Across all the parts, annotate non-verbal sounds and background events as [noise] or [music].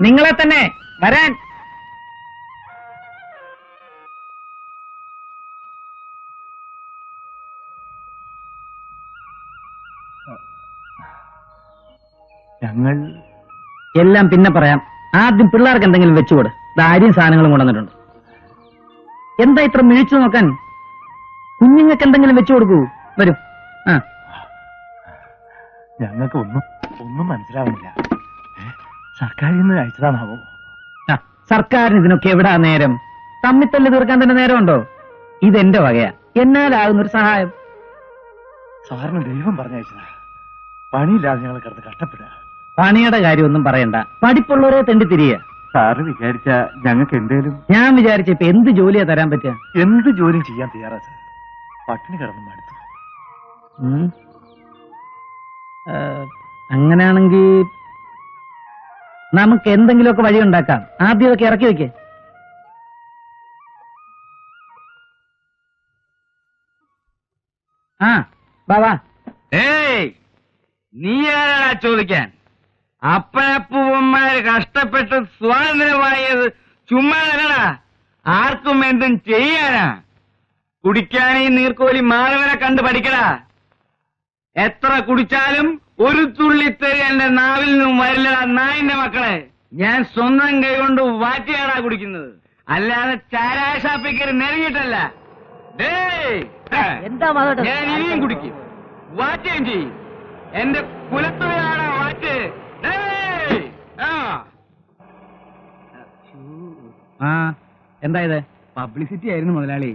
നിങ്ങളെ തന്നെ വരാൻ. ഞങ്ങൾ എല്ലാം പിന്നെ പറയാം. ആദ്യം പിള്ളേർക്ക് എന്തെങ്കിലും വെച്ചുകൊട്. ദാരിയും സാധനങ്ങളും കൊണ്ടുവന്നിട്ടുണ്ട്. എന്താ ഇത്ര മിഴിച്ചു നോക്കാൻ? കുഞ്ഞുങ്ങൾക്ക് എന്തെങ്കിലും വെച്ചു കൊടുക്കൂ. വരും. ആ. ഞങ്ങൾക്ക് ഒന്നും ഒന്നും മനസ്സിലാവുന്നില്ല? സർക്കാരിൽ നിന്ന് അയച്ചതാണാവോ? ആ, സർക്കാരിന് ഇതിനൊക്കെ എവിടാ നേരം? തമ്മിത്തല്ല് തീർക്കാൻ തന്നെ നേരമുണ്ടോ? ഇതെന്റെ വകയാ. എന്നാലാകുന്ന ഒരു സഹായം? സാറിന് ദൈവം പറഞ്ഞയച്ചതാ. പണിയില്ലാതെ ഞങ്ങൾ കിടന്ന് കഷ്ടപ്പെടുക. പണിയുടെ കാര്യമൊന്നും പറയണ്ട. പഠിപ്പുള്ളവരെ തെണ്ടിത്തിരിയ. സാറ് വിചാരിച്ച ഞങ്ങൾക്ക് എന്തേലും ഞാൻ വിചാരിച്ച ഇപ്പൊ എന്ത് ജോലിയാ തരാൻ പറ്റുക? എന്ത് ജോലിയും ചെയ്യാൻ തയ്യാറാ സാർ പട്ടിണി കിടന്നു മടുത്തു അങ്ങനെയാണെങ്കിൽ നമുക്ക് എന്തെങ്കിലുമൊക്കെ വഴി ഉണ്ടാക്കാം. ആദ്യം ഇതൊക്കെ ഇറക്കി വെക്കേ. ആ ബാബാ വാ. ഏയ് നീ ആരാടാ ചോദിക്കാൻ? അപ്പനപ്പൂവന്മാര് കഷ്ടപ്പെട്ട് സ്വാതന്ത്ര്യമായത് ചുമ്മാ അല്ലടാ. ആർക്കും എന്തും ചെയ്യാനാ. കുടിക്കാൻ ഈ നീർക്കോലി മാധവനെ കണ്ട് പഠിക്കടാ. എത്ര കുടിച്ചാലും ഒരു തുള്ളി തെറി എന്റെ നാവിൽ നിന്നും വരില്ലടാ നായിന്റെ മക്കളെ. ഞാൻ സ്വന്തം കൈ കൊണ്ട് വാറ്റിയാടാ കുടിക്കുന്നത്. അല്ലാതെ ചാരായ നെറിഞ്ഞിട്ടല്ല നെരങ്ങിയിട്ടല്ല എന്താ ഞാൻ ഇനിയും കുടിക്കും. വാറ്റുകയും ചെയ്യും. എന്റെ കുലത്തുകയാണ് വാറ്റ്! ആ. ആ എന്താ ഇത്? പബ്ലിസിറ്റി ആയിരുന്നു മുതലാളി.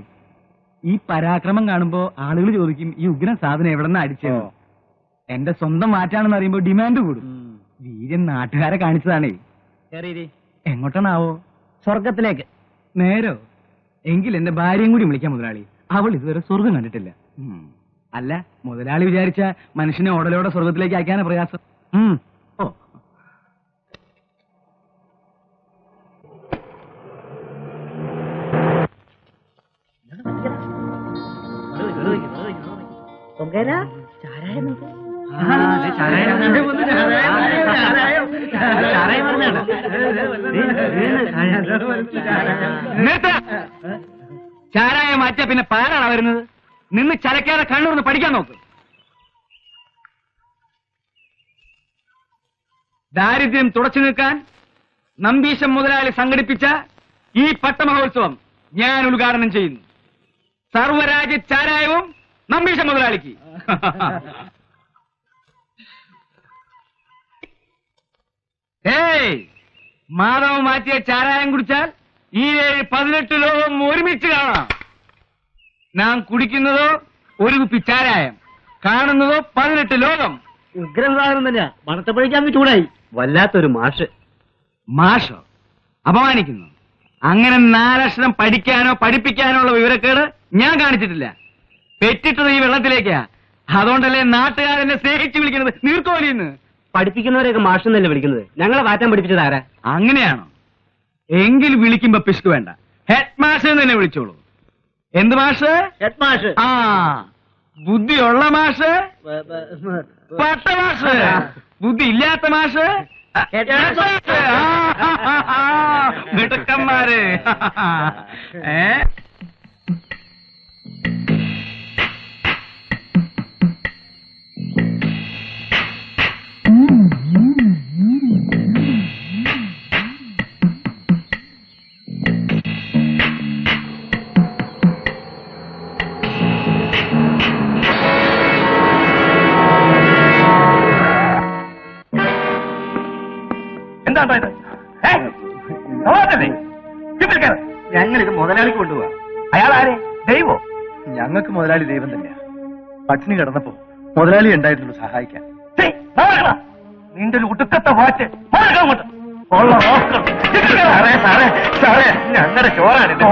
ഈ പരാക്രമം കാണുമ്പോ ആളുകൾ ചോദിക്കും ഈ ഉഗ്രൻ സാധനം എവിടെ നിന്ന് അടിച്ചത് എന്റെ സ്വന്തം മാറ്റാണെന്ന് അറിയുമ്പോ ഡിമാൻഡ് കൂടും. വീര്യൻ നാട്ടുകാരെ കാണിച്ചതാണേ. എങ്ങോട്ടാണാവോ? സ്വർഗത്തിലേക്ക് നേരോ? എങ്കിൽ എന്റെ ഭാര്യയും കൂടി വിളിക്കാം മുതലാളി. അവൾ ഇതുവരെ സ്വർഗം കണ്ടിട്ടില്ല. അല്ല മുതലാളി വിചാരിച്ച മനുഷ്യനെ ഓടലോടെ സ്വർഗത്തിലേക്ക് അയക്കാനാ പ്രയാസം. നിർത്ത്. ചാരായ മാറ്റിയ പിന്നെ പാലാണ് വരുന്നത്? നിന്ന് ചലക്കാതെ കണ്ണൂർന്ന് പഠിക്കാൻ നോക്ക്. ദാരിദ്ര്യം തുടച്ചു നിൽക്കാൻ നമ്പീശം മുതലാളി സംഘടിപ്പിച്ച ഈ പട്ടമഹോത്സവം ഞാൻ ഉദ്ഘാടനം ചെയ്യുന്നു. സർവരാജ്യ ചാരായവും നമ്പീശം മുതലാളിക്ക്. [laughs] ഏയ് മാധവ മാറ്റിയ ചാരായം കുടിച്ചാൽ ഈ ഏഴ് പതിനെട്ട് ലോകം ഒരുമിച്ച് കാണാം. നാം കുടിക്കുന്നതോ ഒരു കുപ്പി ചാരായം കാണുന്നതോ പതിനെട്ട് ലോകം. ഉഗ്രൻ സാധനം തന്നെയാ മണത്തപ്പഴിക്കാൻ ചൂടായി. വല്ലാത്തൊരു മാഷ്. മാഷോ അപമാനിക്കുന്നു. അങ്ങനെ നാലക്ഷരം പഠിക്കാനോ പഠിപ്പിക്കാനോ ഉള്ള വിവരക്കേട് ഞാൻ കാണിച്ചിട്ടില്ല. പെറ്റിട്ടത് ഈ വെള്ളത്തിലേക്കാ. അതുകൊണ്ടല്ലേ നാട്ടുകാരെന്നെ സ്നേഹിച്ച് വിളിക്കുന്നത്? നീർക്കോലിന്ന് പഠിപ്പിക്കുന്നവരെയൊക്കെ മാഷെന്നല്ലേ വിളിക്കുന്നത്? ഞങ്ങളെ വാറ്റാൻ പഠിപ്പിച്ചത് ആരാ? അങ്ങനെയാണോ? എങ്കിൽ വിളിക്കുമ്പോ പിശുക്ക് വേണ്ട. ഹെഡ് മാഷ് എന്ന് തന്നെ വിളിച്ചോളൂ. എന്ത് മാഷ്? ഹെഡ് മാഷ് ആ ബുദ്ധിയുള്ള മാഷ്? പട്ട മാഷ്? ബുദ്ധി ഇല്ലാത്ത മാഷ്? മിടുക്കന്മാര്. ഏ? കയറ്. ഞങ്ങളിത് മുതലാളിക്ക് കൊണ്ടുപോവാ. അയാൾ ആരെ ദൈവോ? ഞങ്ങൾക്ക് മുതലാളി ദൈവം തന്നെയാ. പട്ടിണി കിടന്നപ്പോ മുതലാളി ഉണ്ടായിട്ടുള്ളൂ സഹായിക്കാൻ. നിന്റെ ഒരു ഉടുക്കത്തെ വാച്ച് ഞങ്ങളുടെ ചോറാണിത്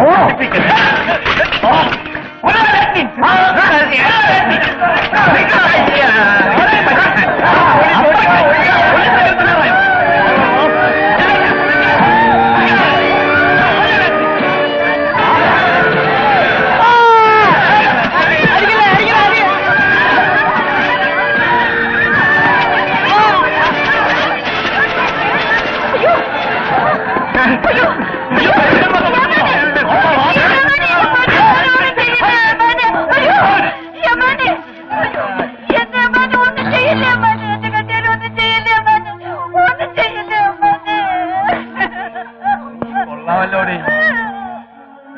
കൊള്ളാമല്ലോടി.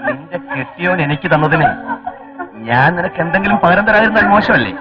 നിന്റെ കെട്ടിയോൻ എനിക്ക് തന്നതിന് ഞാൻ നിനക്ക് എന്തെങ്കിലും പകരം തരാതിരുന്നാൽ മോശമല്ലേ?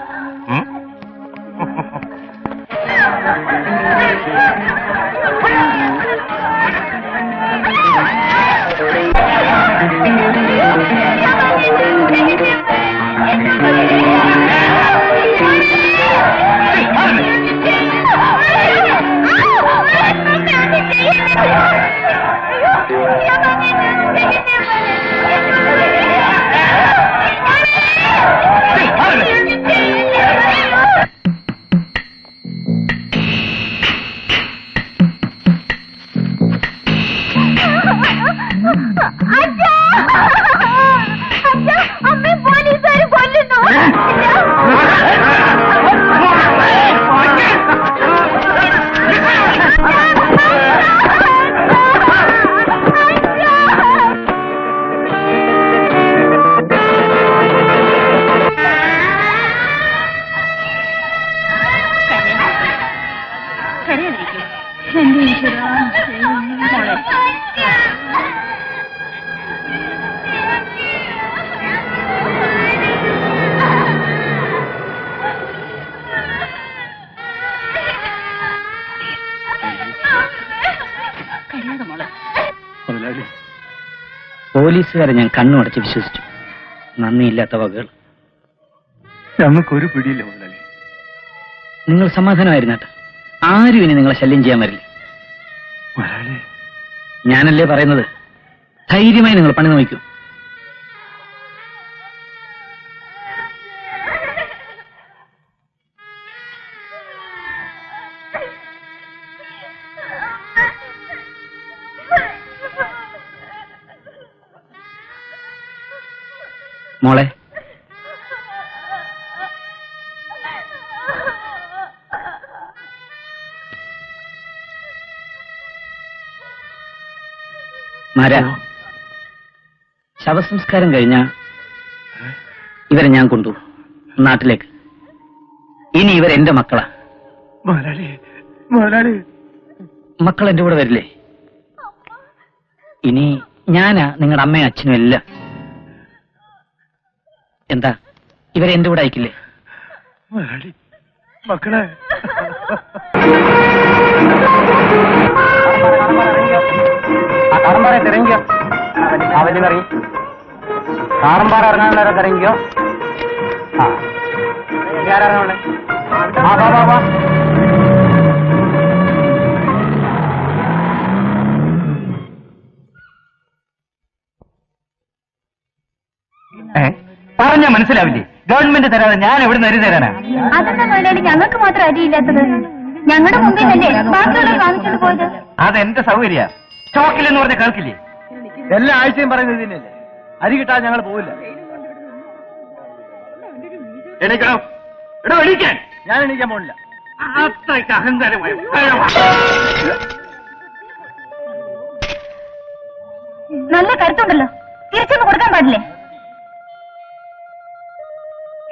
പോലീസുകാരെ ഞാൻ കണ്ണുമടച്ച് വിശ്വസിച്ചു. നന്ദിയില്ലാത്ത വകകൾ. ഞങ്ങൾക്കൊരു പിടിയില്ല മുതലാളി. നിങ്ങൾ സമാധാനമായിരുന്നാട്ട് ആരും ഇനി നിങ്ങളെ ശല്യം ചെയ്യാൻ വരില്ല. മുതലാളി. ഞാനല്ലേ പറയുന്നത്? ധൈര്യമായി നിങ്ങൾ പണി നോക്കൂ മര ശവസംസ്കാരം കഴിഞ്ഞ ഇവരെ ഞാൻ കൊണ്ടു നാട്ടിലേക്ക്. ഇനി ഇവർ എന്റെ മക്കളാ. മക്കൾ എന്റെ കൂടെ വരില്ലേ? ഇനി ഞാനാ നിങ്ങളുടെ അമ്മയും അച്ഛനും എല്ലാം. എന്താ ഇവരെ എന്റെ കൂടെ അയക്കില്ലേ? മക്കളെ. [laughs] കാറമ്പാറ തിരങ്കിയോ? അവന് കറി കാറമ്പാറ ഇറങ്ങാൻ നേരം തിരങ്കിയോ? ആ. ആരാണുള്ളേ ആ വാ വാ വാ പറഞ്ഞ മനസ്സിലാവില്ലേ? ഗവൺമെന്റ് തരാതെ ഞാൻ എവിടെ നിന്ന് തരാനാ? അതെന്താ മുതലാളി ഞങ്ങൾക്ക് മാത്രം അരിയില്ലാത്തത് ഞങ്ങളുടെ വാങ്ങിച്ചോണ്ട് പോയത്? അതെന്റെ സൗകര്യ. സ്റ്റോക്കിൽ എന്ന് പറഞ്ഞ കേൾക്കില്ലേ? എല്ലാ ആഴ്ചയും പറയുന്നത് ഇതിനല്ലേ? അരി കിട്ടാൻ ഞങ്ങൾ പോവില്ല. എണീക്കണം. ഇവിടെ എണീക്കാൻ. ഞാൻ എണീക്കാൻ പോണില്ല. അത്രയ്ക്ക് അഹങ്കാരമായി. നല്ല കരുത്തുണ്ടല്ലോ. തിരിച്ചൊന്നും കൊടുക്കാൻ പാടില്ലേ?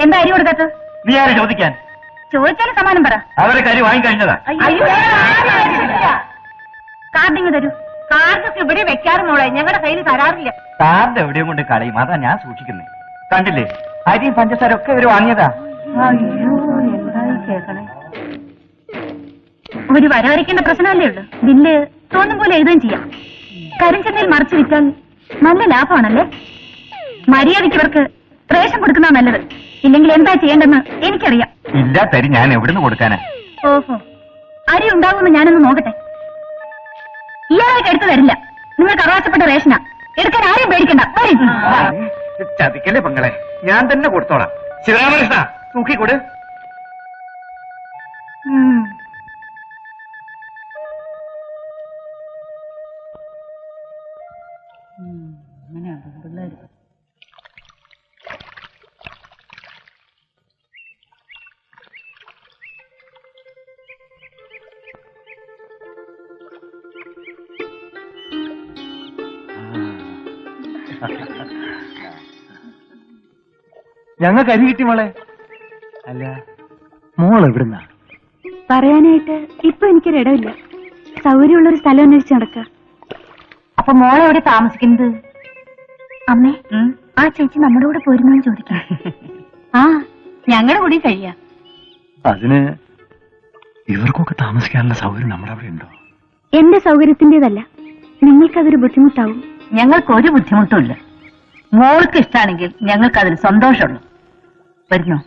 എന്താ അരി കൊടുക്കാത്തത്? നീ ആരെ ചോദിക്കാൻ? ചോദിച്ചാലും സമാനം പറ. അവരെ കരി വാങ്ങിക്കഴിഞ്ഞതാ. അയ്യോ കാർഡിങ് തരൂ. കാർഡൊക്കെ ഇവിടെ വെക്കാറ് മോളെ. ഞങ്ങളുടെ കയ്യിൽ തരാറില്ല. കാർഡ് എവിടെയും കൊണ്ട് കളയും. അതാ ഞാൻ സൂക്ഷിക്കുന്നത് കണ്ടില്ലേ? അരിയും പഞ്ചസാര ഒക്കെ ഇവർ വാങ്ങിയതാ. ഒരു വരവരയ്ക്കേണ്ട പ്രശ്നമല്ലേ ഉള്ളൂ? ബില്ല് തോന്നും പോലെ എഴുതുകയും ചെയ്യാം. കരിഞ്ചന്തയിൽ മറിച്ചു വിറ്റാൽ നല്ല ലാഭമാണല്ലേ? മര്യാദയ്ക്ക് ഇവർക്ക് റേഷൻ കൊടുക്കുന്ന നല്ലത്. ഇല്ലെങ്കിൽ എന്താ ചെയ്യേണ്ടെന്ന് എനിക്കറിയാം. ഇല്ല തരി ഞാൻ എവിടുന്ന് കൊടുക്കാനാ? ഓഹോ. അരി ഉണ്ടാവുമെന്ന് ഞാനൊന്ന് നോക്കട്ടെ. ഇയാളെ എടുത്തു തരില്ല നിങ്ങൾക്ക് അവകാശപ്പെട്ട റേഷനാ. എടുക്കാൻ ആരെയും പേടിക്കണ്ട. ചതിക്കല്ലേ പെങ്ങളെ ഞാൻ തന്നെ കൊടുത്തോളാം. ശിവരാമകൃഷ്ണ തൂക്കിക്കൊട്. ഉം. ഞങ്ങൾക്ക് അരി കിട്ടി മോളെ. അല്ല. മോൾ എവിടുന്നാ? പറയാനായിട്ട് ഇപ്പൊ എനിക്കൊരിടമില്ല സൗകര്യമുള്ള ഒരു സ്ഥലം അന്വേഷിച്ച് നടക്ക. അപ്പൊ മോളെ എവിടെ താമസിക്കുന്നത്? അമ്മേ ആ ചേച്ചി നമ്മുടെ കൂടെ പോരുന്നു ചോദിക്കാം. [laughs] ആ ഞങ്ങളുടെ കൂടി കഴിയാ. അതിന് ഇവർക്കൊക്കെ താമസിക്കാനുള്ള സൗകര്യം നമ്മുടെ അവിടെ ഉണ്ടോ? എന്റെ സൗകര്യത്തിന്റേതല്ല നിങ്ങൾക്കതൊരു ബുദ്ധിമുട്ടാവും. ഞങ്ങൾക്ക് ഒരു ബുദ്ധിമുട്ടുമില്ല മോൾക്ക് ഇഷ്ടമാണെങ്കിൽ ഞങ്ങൾക്ക് അതിൽ സന്തോഷമുള്ളൂ वरना